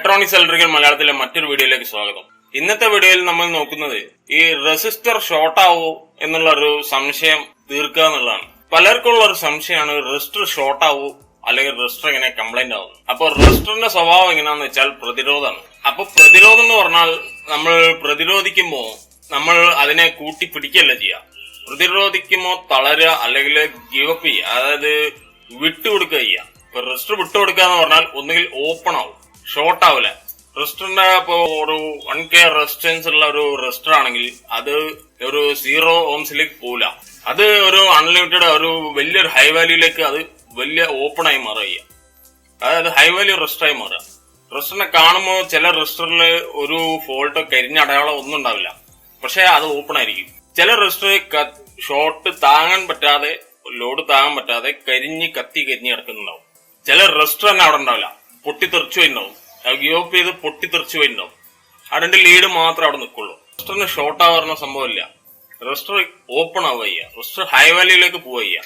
Electronics electrical മലയാളത്തിലെ മറ്റൊരു വീഡിയോയിലേക്ക് സ്വാഗതം. ഇന്നത്തെ വീഡിയോയിൽ നമ്മൾ നോക്കുന്നത് ഈ റെസിസ്റ്റർ ഷോർട്ട് ആവോ എന്നുള്ള ഒരു സംശയം തീർക്കുക എന്നുള്ളതാണ്. പലർക്കുള്ള ഒരു സംശയമാണ് റെസിസ്റ്റർ ഷോർട്ട് ആവോ അല്ലെങ്കിൽ റെസിസ്റ്റർ എങ്ങനെ കംപ്ലൈന്റ് ആവും അപ്പൊ റെസിസ്റ്ററിന്റെ സ്വഭാവം എങ്ങനെയാന്ന് വെച്ചാൽ പ്രതിരോധമാണ്. അപ്പൊ പ്രതിരോധം എന്ന് പറഞ്ഞാൽ നമ്മൾ പ്രതിരോധിക്കുമ്പോ നമ്മൾ അതിനെ കൂട്ടി പിടിക്കുകയല്ല ചെയ്യുക പ്രതിരോധിക്കുമ്പോ തളരുക അല്ലെങ്കിൽ ഗിവപ്പ് ചെയ്യുക. അതായത് വിട്ടുകൊടുക്കുക ചെയ്യുക റെസിസ്റ്റർ വിട്ടുകൊടുക്കുക എന്ന് പറഞ്ഞാൽ ഒന്നുകിൽ ഓപ്പൺ ആവും. ഷോർട്ട് ആവില്ല റെസ്റ്ററിന്റെ ഇപ്പോ ഒരു വൺ കെ റെസിസ്റ്റൻസ് ഉള്ള ഒരു റെസ്റ്റർ ആണെങ്കിൽ അത് ഒരു സീറോ ഓംസിലേക്ക് പോവില്ല അത് ഒരു അൺലിമിറ്റഡ് ഒരു വലിയൊരു ഹൈ വാല്യൂലേക്ക് അത് വലിയ ഓപ്പൺ ആയി മാറുക അതായത് ഹൈ വാല്യൂ റെസ്റ്റർ ആയി മാറുക. റെസ്റ്ററിനെ കാണുമ്പോൾ ചില റെസ്റ്ററിൽ ഒരു ഫോൾട്ടോ കരിഞ്ഞ അടയാളം ഒന്നും ഉണ്ടാവില്ല. പക്ഷെ അത് ഓപ്പൺ ആയിരിക്കും. ചില റെസ്റ്റർ ഷോർട്ട് താങ്ങാൻ പറ്റാതെ ലോഡ് താങ്ങാൻ പറ്റാതെ കരിഞ്ഞ് കത്തി കരിഞ്ഞ് കിടക്കുന്നുണ്ടാവും. ചില റെസ്റ്റർ തന്നെ അവിടെ ഉണ്ടാവില്ല. പൊട്ടിത്തെറിച്ചു പോയിട്ടുണ്ടാവും ഗിയോപ്പ് ചെയ്ത് പൊട്ടിത്തെറിച്ചു വരുന്നോ ആ രണ്ട് ലീഡ് മാത്രം അവിടെ നിൽക്കുള്ളൂ. റെസ്റ്ററിന് ഷോർട്ട് ആവാറുന്ന സംഭവമില്ല റെസ്റ്റർ ഓപ്പൺ ആവുക റെസ്റ്റർ ഹൈ വാല്യൂയിലേക്ക് പോവുക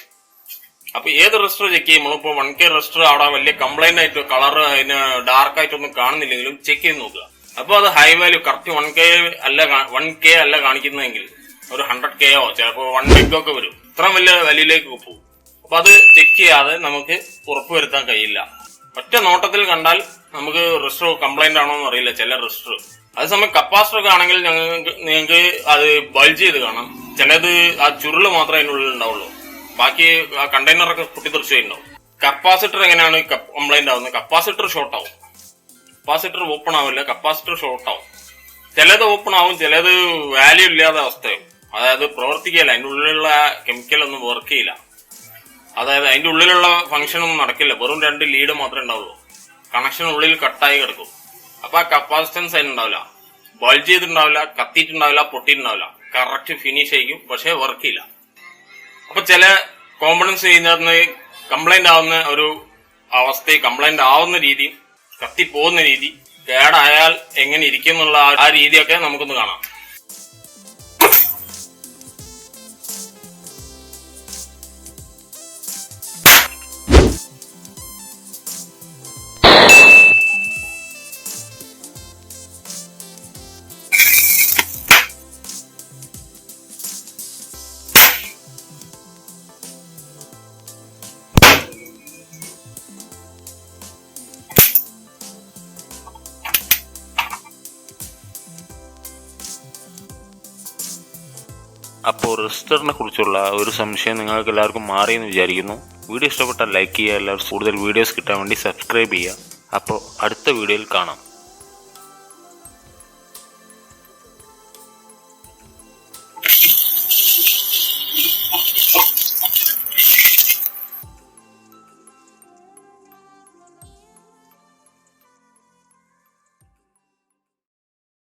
അപ്പൊ ഏത് റെസ്റ്റർ ചെക്ക് ചെയ്യുമ്പോൾ ഇപ്പൊ വൺ കെ റെസ്റ്റർ അവിടെ വലിയ കംപ്ലൈന്റ് ആയിട്ട് കളർ അതിന് ഡാർക്ക് ആയിട്ടൊന്നും കാണുന്നില്ലെങ്കിലും ചെക്ക് ചെയ്ത് നോക്കുക. അപ്പൊ അത് high value correct one K അല്ല വൺ കെ അല്ല കാണിക്കുന്നതെങ്കിൽ ഒരു ഹൺഡ്രഡ് കെയോ ചിലപ്പോ വൺ ബിഗ് ഒക്കെ വരും. ഇത്ര വലിയ വാല്യൂയിലേക്ക് പോകും അപ്പൊ അത് ചെക്ക് ചെയ്യാതെ നമുക്ക് ഉറപ്പുവരുത്താൻ കഴിയില്ല. ഒറ്റ നോട്ടത്തിൽ കണ്ടാൽ നമുക്ക് റിസ്റ്റർ കംപ്ലൈന്റ് ആണോ എന്ന് അറിയില്ല ചില റിസ്റ്റർ അതേസമയം കപ്പാസിറ്റർ ഒക്കെ ആണെങ്കിൽ ഞങ്ങൾക്ക് നിങ്ങൾക്ക് അത് ബൾജ് ചെയ്ത് കാണാം. ചിലത് ആ ചുരുൾ മാത്രമേ അതിനുള്ളിൽ ഉണ്ടാവുള്ളൂ. ബാക്കി ആ കണ്ടെയ്നറൊക്കെ പൊട്ടിത്തെറിച്ചുണ്ടാവും കപ്പാസിറ്റർ എങ്ങനെയാണ് കംപ്ലൈന്റ് ആവുന്നത്? കപ്പാസിറ്റർ ഷോർട്ട് ആവും. കപ്പാസിറ്റർ ഓപ്പൺ ആവില്ല കപ്പാസിറ്റർ ഷോർട്ട് ആവും. ചിലത് ഓപ്പൺ ആവും ചിലത് വാല്യൂ ഇല്ലാത്ത അവസ്ഥയും അതായത് പ്രവർത്തിക്കില്ല അതിന്റെ ഉള്ളിലുള്ള കെമിക്കൽ ഒന്നും വർക്ക് ചെയ്യില്ല. അതായത് അതിന്റെ ഉള്ളിലുള്ള ഫംഗ്ഷൻ ഒന്നും നടക്കില്ല. വെറും രണ്ട് ലീഡ് മാത്രമേ ഉണ്ടാവുള്ളൂ. കണക്ഷൻ ഉള്ളിൽ കട്ടായി കിടക്കും. അപ്പൊ ആ കപ്പാസിറ്റൻസ് അതിനുണ്ടാവില്ല ബൾജ് ചെയ്തിട്ടുണ്ടാവില്ല കത്തിയിട്ടുണ്ടാവില്ല പൊട്ടിയിട്ടുണ്ടാവില്ല. കറക്റ്റ് ഫിനിഷ് ആയിരിക്കും പക്ഷെ വർക്ക് ചെയ്യില്ല അപ്പൊ ചില കോമ്പണൻസ് ചെയ്യുന്നതിന് കംപ്ലൈന്റ് ആവുന്ന ഒരു അവസ്ഥ കംപ്ലൈന്റ് ആവുന്ന രീതി കത്തി പോകുന്ന രീതി കേടായാൽ എങ്ങനെ ഇരിക്കും എന്നുള്ള ആ രീതിയൊക്കെ നമുക്കൊന്ന് കാണാം. അപ്പോൾ റെസ്റ്ററിനെ കുറിച്ചുള്ള ഒരു സംശയം നിങ്ങൾക്ക് എല്ലാവർക്കും മാറിയെന്ന് വിചാരിക്കുന്നു. വീഡിയോ ഇഷ്ടപ്പെട്ടാൽ ലൈക്ക് ചെയ്യുക എല്ലാവരും കൂടുതൽ വീഡിയോസ് കിട്ടാൻ വേണ്ടി സബ്സ്ക്രൈബ് ചെയ്യുക. അപ്പോൾ അടുത്ത വീഡിയോയിൽ കാണാം.